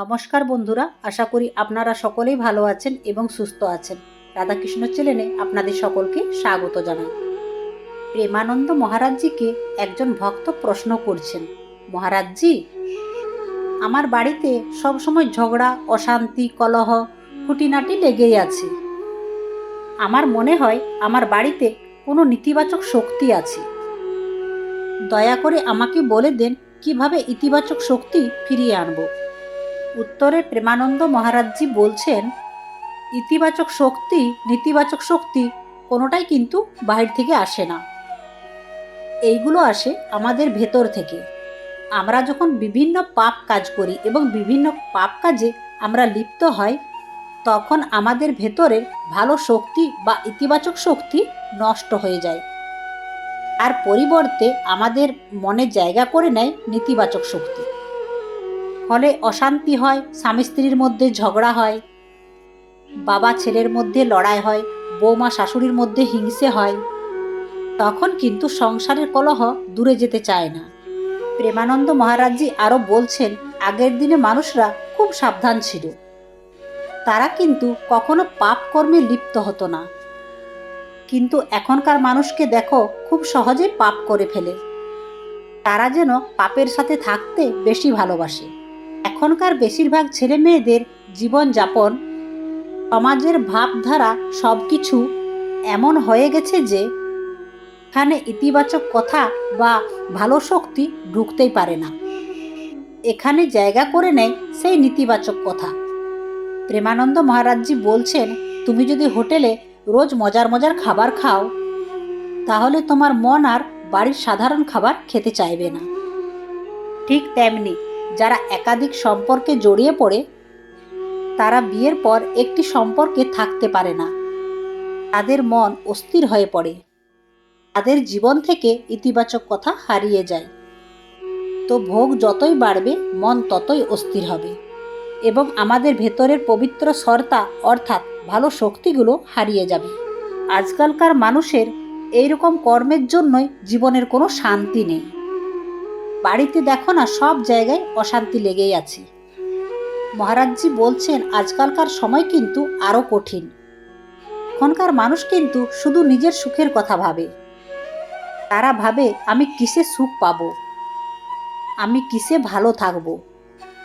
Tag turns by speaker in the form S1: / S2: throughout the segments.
S1: নমস্কার বন্ধুরা, আশা করি আপনারা সকলেই ভালো আছেন এবং সুস্থ আছেন। রাধাকৃষ্ণ চ্যানেলে আপনাদের সকলকে স্বাগত জানাই। প্রেমানন্দ মহারাজজিকে একজন ভক্ত প্রশ্ন করছেন, মহারাজজি, আমার বাড়িতে সবসময় ঝগড়া, অশান্তি, কলহ, খুঁটিনাটি লেগেই আছে। আমার মনে হয় আমার বাড়িতে কোনো নেতিবাচক শক্তি আছে। দয়া করে আমাকে বলে দেন কীভাবে ইতিবাচক শক্তি ফিরিয়ে আনব। উত্তরে প্রেমানন্দ মহারাজজি বলছেন, ইতিবাচক শক্তি, নেতিবাচক শক্তি কোনোটাই কিন্তু বাহির থেকে আসে না। এইগুলো আসে আমাদের ভেতর থেকে। আমরা যখন বিভিন্ন পাপ কাজ করি এবং বিভিন্ন পাপ কাজে আমরা লিপ্ত হয়, তখন আমাদের ভেতরে ভালো শক্তি বা ইতিবাচক শক্তি নষ্ট হয়ে যায়। আর পরিবর্তে আমাদের মনে জায়গা করে নেয় নেতিবাচক শক্তি। ফলে অশান্তি হয়, স্বামী স্ত্রীর মধ্যে ঝগড়া হয়। বাবা ছেলের মধ্যে লড়াই হয়, বৌমা শাশুড়ির মধ্যে হিংসে হয়। তখন কিন্তু সংসারের কলহ দূরে যেতে চায় না। প্রেমানন্দ মহারাজজি আরও বলছেন, আগের দিনে মানুষরা খুব সাবধান ছিল। তারা কিন্তু কখনো পাপ কর্মে লিপ্ত হতো না। কিন্তু এখনকার মানুষকে দেখো, খুব সহজেই পাপ করে ফেলে। তারা যেন পাপের সাথে থাকতে বেশি ভালোবাসে। এখনকার বেশিরভাগ ছেলে মেয়েদের জীবনযাপন, সমাজের ভাবধারা সব কিছু এমন হয়ে গেছে যে এখানে ইতিবাচক কথা বা ভালো শক্তি ঢুকতেই পারে না। এখানে জায়গা করে নেয় সেই নেতিবাচক কথা। প্রেমানন্দ মহারাজজি বলছেন, তুমি যদি হোটেলে রোজ মজার মজার খাবার খাও, তাহলে তোমার মন আর বাড়ির সাধারণ খাবার খেতে চাইবে না। ঠিক তেমনি যারা একাধিক সম্পর্কে জড়িয়ে পড়ে, তারা বিয়ের পর একটি সম্পর্কে থাকতে পারে না। তাদের মন অস্থির হয়ে পড়ে। তাদের জীবন থেকে ইতিবাচক কথা হারিয়ে যায়। তো ভোগ যতই বাড়বে, মন ততই অস্থির হবে। এবং আমাদের ভেতরের পবিত্র সর্তা অর্থাৎ ভালো শক্তিগুলো হারিয়ে যাবে। আজকালকার মানুষের এইরকম কর্মের জন্যই জীবনের কোনো শান্তি নেই। বাড়িতে দেখো না, সব জায়গায় অশান্তি লেগেই আছে। মহারাজজি বলছেন, আজকালকার সময় কিন্তু আরও কঠিন। এখনকার মানুষ কিন্তু শুধু নিজের সুখের কথা ভাবে। তারা ভাবে, আমি কিসে সুখ পাবো? আমি কিসে ভালো থাকব?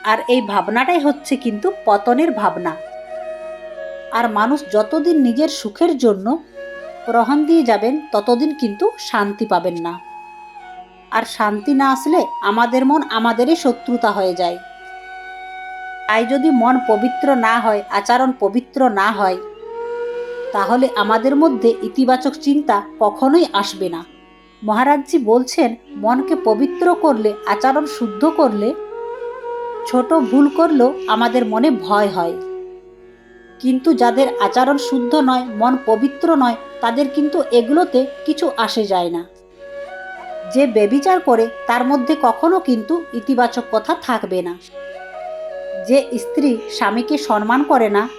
S1: আর এই ভাবনাটাই হচ্ছে কিন্তু পতনের ভাবনা। আর মানুষ যতদিন নিজের সুখের জন্য প্রহণ দিয়ে যাবেন, ততদিন কিন্তু শান্তি পাবেন না। আর শান্তি না আসলে আমাদের মন আমাদেরই শত্রুতা হয়ে যায়। তাই যদি মন পবিত্র না হয়, আচরণ পবিত্র না হয়, তাহলে আমাদের মধ্যে ইতিবাচক চিন্তা কখনোই আসবে না। মহারাজজি বলছেন, মনকে পবিত্র করলে, আচরণ শুদ্ধ করলে, ছোট ভুল করলেও আমাদের মনে ভয় হয়। কিন্তু যাদের আচরণ শুদ্ধ নয়, মন পবিত্র নয়, তাদের কিন্তু এগুলোতে কিছু আসে যায় না। যে বেবিচার করে তার মধ্যে কখনো কিন্তু ইতিবাচক কথা থাকবে না। যে স্ত্রী স্বামীকে সম্মান করে না,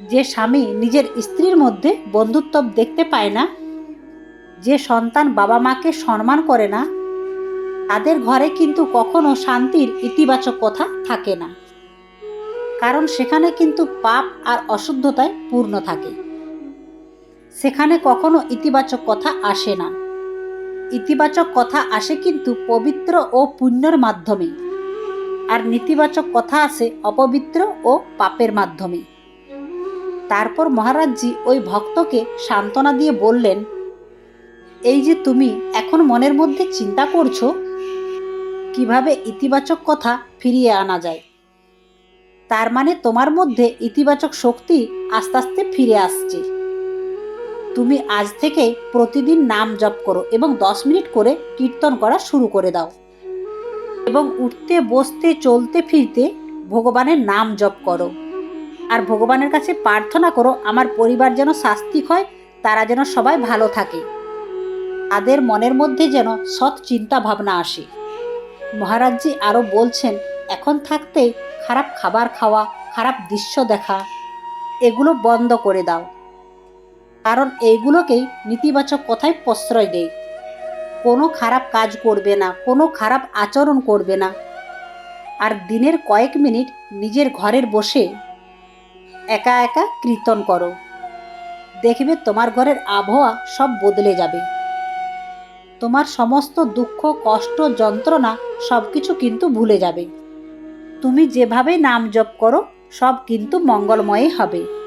S1: যে স্বামী নিজের স্ত্রীর মধ্যে বন্ধুত্ব দেখতে পায় না, যে সন্তান বাবা মাকে সম্মান করে না, তাদের ঘরে কিন্তু কখনো শান্তির ইতিবাচক কথা থাকে না। কারণ সেখানে কিন্তু পাপ আর অশুদ্ধতায় পূর্ণ থাকে। সেখানে কখনো ইতিবাচক কথা আসে না। ইতিবাচক কথা আসে কিন্তু পবিত্র ও পুণ্যর মাধ্যমে আর নেতিবাচক কথা আসে অপবিত্র ও পাপের মাধ্যমে তারপর মহারাজজি ওই ভক্তকে সান্ত্বনা দিয়ে বললেন, এই যে তুমি এখন মনের মধ্যে চিন্তা করছ, কীভাবে ইতিবাচক কথা ফিরিয়ে আনা যায়? তার মানে তোমার মধ্যে ইতিবাচক শক্তি আস্তে আস্তে ফিরে আসছে। তুমি আজ থেকে প্রতিদিন নাম জপ করো এবং দশ মিনিট করে কীর্তন করা শুরু করে দাও। এবং উঠতে, বসতে, চলতে, ফিরতে ভগবানের নাম জপ করো। আর ভগবানের কাছে প্রার্থনা করো, আমার পরিবার যেন শাস্তিক হয়, তারা যেন সবাই ভালো থাকে। তাদের মনের মধ্যে যেন সৎ চিন্তা ভাবনা আসে। মহারাজজি আরও বলছেন, এখন থাকতে খারাপ খাবার খাওয়া, খারাপ দৃশ্য দেখা, এগুলো বন্ধ করে দাও। কারণ এইগুলোকেই নেতিবাচক কথায় প্রশ্রয় দেয়। কোনো খারাপ কাজ করবে না, কোনো খারাপ আচরণ করবে না। আর দিনের কয়েক মিনিট নিজের ঘরের বসে একা একা কীর্তন করো। দেখবে তোমার ঘরের আবহাওয়া সব বদলে যাবে। তোমার সমস্ত দুঃখ, কষ্ট, যন্ত্রণা সব কিছু কিন্তু ভুলে যাবে। তুমি যেভাবে নাম জপ করো, সব কিন্তু মঙ্গলময়ই হবে।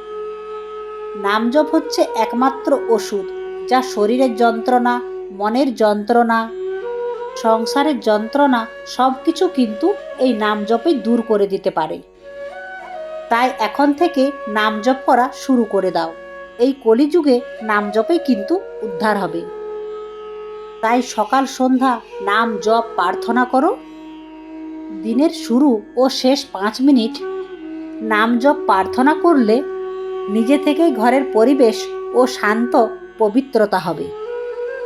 S1: নাম জপ হচ্ছে একমাত্র ওষুধ, যা শরীরের যন্ত্রণা, মনের যন্ত্রণা, সংসারের যন্ত্রণা সব কিছু কিন্তু এই নাম জপে দূর করে দিতে পারে। তাই এখন থেকে নাম জপ করা শুরু করে দাও। এই কলিযুগে নাম জপে কিন্তু উদ্ধার হবে। তাই সকাল সন্ধ্যা নাম, জপ, প্রার্থনা করো। দিনের শুরু ও শেষ পাঁচ মিনিট নাম, জপ, প্রার্থনা করলে নিজে থেকেই ঘরের পরিবেশ ও শান্ত পবিত্রতা হবে।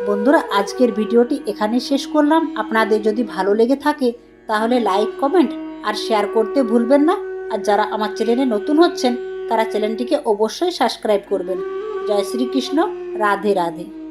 S1: বন্ধুরা, আজকের ভিডিওটি এখানে শেষ করলাম। আপনাদের যদি ভালো লেগে থাকে, তাহলে লাইক, কমেন্ট আর শেয়ার করতে ভুলবেন না। আর যারা আমার চ্যানেলে নতুন হচ্ছেন, তারা চ্যানেলটিকে অবশ্যই সাবস্ক্রাইব করবেন। জয় শ্রীকৃষ্ণ। রাধে রাধে।